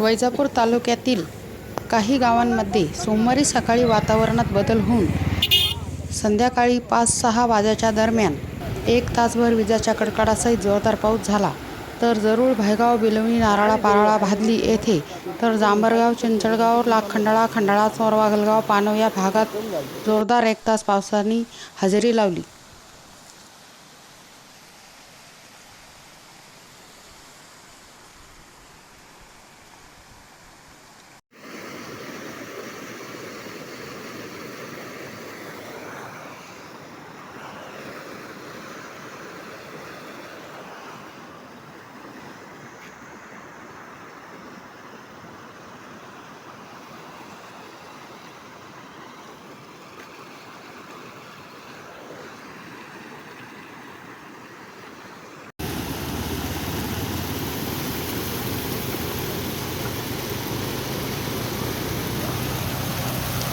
वैजापूर तालुक्यातील काही गावांमध्ये सोमवारी सकाळी वातावरणात बदल होऊन संध्याकाळी पाच सहा वाजेच्या दरम्यान एक तासभर विजाच्या कडकडासहित जोरदार पाऊस झाला. तर जरूर भायगाव बिलवणी नाराळा पाराळा भादली येथे तर जांभरगाव चिंचळगाव लाखखंडाळा खंडाळा चोरवा गलगाव पानव या भागात जोरदार एक तास पावसाने हजेरी लावली.